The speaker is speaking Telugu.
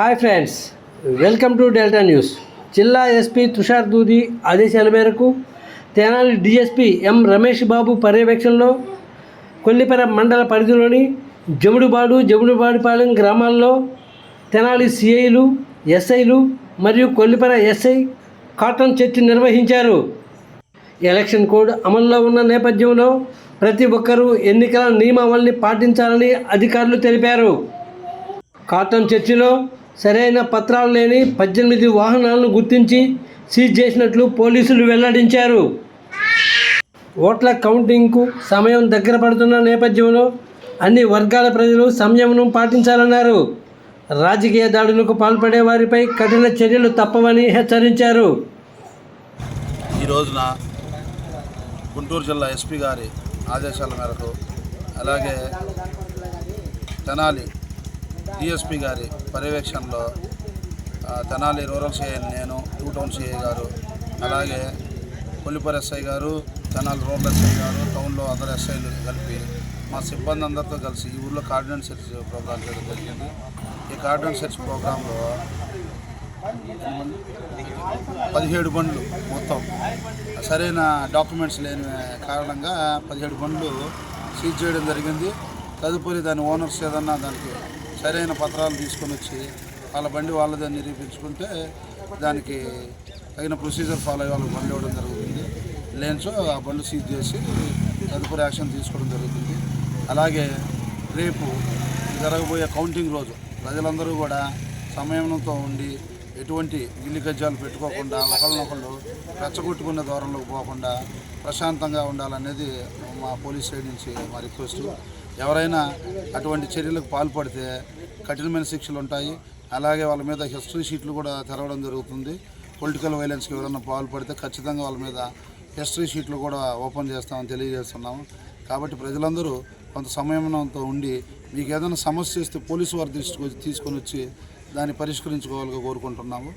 Hi friends welcome to Delta news. జిల్లా ఎస్పీ తుషార్ దూది ఆదేశాల మేరకు తెనాలి డిఎస్పీ ఎం రమేష్ బాబు పర్యవేక్షణలో కొల్లిపెర మండల పరిధిలోని జముడుబాడు జముడుబాడుపాలెం గ్రామాల్లో తెనాలి సిఐలు ఎస్ఐలు మరియు కొల్లిపెర ఎస్ఐ కాటన్ చర్చి నిర్వహించారు. ఎలక్షన్ కోడ్ అమల్లో ఉన్న నేపథ్యంలో ప్రతి ఒక్కరూ ఎన్నికల నియమావళిని పాటించాలని అధికారులు తెలిపారు. కాటన్ చర్చిలో సరైన పత్రాలు లేని పద్దెనిమిది వాహనాలను గుర్తించి సీజ్ చేసినట్లు పోలీసులు వెల్లడించారు. ఓట్ల కౌంటింగ్కు సమయం దగ్గర పడుతున్న నేపథ్యంలో అన్ని వర్గాల ప్రజలు సంయమనం పాటించాలన్నారు. రాజకీయ దాడులకు పాల్పడే వారిపై కఠిన చర్యలు తప్పవని హెచ్చరించారు. ఈ రోజున గుంటూరు జిల్లా ఎస్పీ గారి ఆదేశాల మేరకు అలాగే తెనాలి డిఎస్పి గారి పర్యవేక్షణలో తెనాలి రూరల్ సిఐ నేను టూ టౌన్ సిఐ గారు అలాగే కొల్లిపర్ ఎస్ఐ గారు తెనాలి రూరల్ ఎస్ఐ గారు టౌన్లో అందరు ఎస్ఐలు కలిపి మా సిబ్బంది అందరితో కలిసి ఈ ఊళ్ళో కార్డినెన్స్ సెర్చ్ ప్రోగ్రామ్ చేయడం జరిగింది. ఈ కార్డినెన్స్ సెర్చ్ ప్రోగ్రాంలో పదిహేడు బండ్లు మొత్తం. సరైన డాక్యుమెంట్స్ లేని కారణంగా పదిహేడు బండ్లు సీజ్ చేయడం జరిగింది. తదుపరి దాని ఓనర్స్ ఏదన్నా దానికి సరైన పత్రాలు తీసుకొని వచ్చి వాళ్ళ బండి వాళ్ళదని నిరూపించుకుంటే దానికి తగిన ప్రొసీజర్ ఫాలో అయ్యి వాళ్ళకి బండి ఇవ్వడం జరుగుతుంది. లేన్సో ఆ బండి సీజ్ చేసి తదుపరి యాక్షన్ తీసుకోవడం జరుగుతుంది. అలాగే రేపు జరగబోయే కౌంటింగ్ రోజు ప్రజలందరూ కూడా సమయంతో ఉండి ఎటువంటి గిల్లి గజ్జాలు పెట్టుకోకుండా ఒకళ్ళనొకళ్ళు రెచ్చగొట్టుకునే దూరంలోకి పోకుండా ప్రశాంతంగా ఉండాలనేది మా పోలీస్ సైడ్ నుంచి మా రిక్వెస్ట్. ఎవరైనా అటువంటి చర్యలకు పాల్పడితే కఠినమైన శిక్షలు ఉంటాయి. అలాగే వాళ్ళ మీద హిస్టరీ షీట్లు కూడా తెరవడం జరుగుతుంది. పొలిటికల్ వైలెన్స్కి ఎవరైనా పాల్పడితే ఖచ్చితంగా వాళ్ళ మీద హిస్టరీ షీట్లు కూడా ఓపెన్ చేస్తామని తెలియజేస్తున్నాము. కాబట్టి ప్రజలందరూ కొంత సంయమనంతో ఉండి మీకు ఏదైనా సమస్య ఇస్తే పోలీసు వారి దృష్టికి తీసుకొని వచ్చి దాన్ని పరిష్కరించుకోవాలిగా కోరుకుంటున్నాము.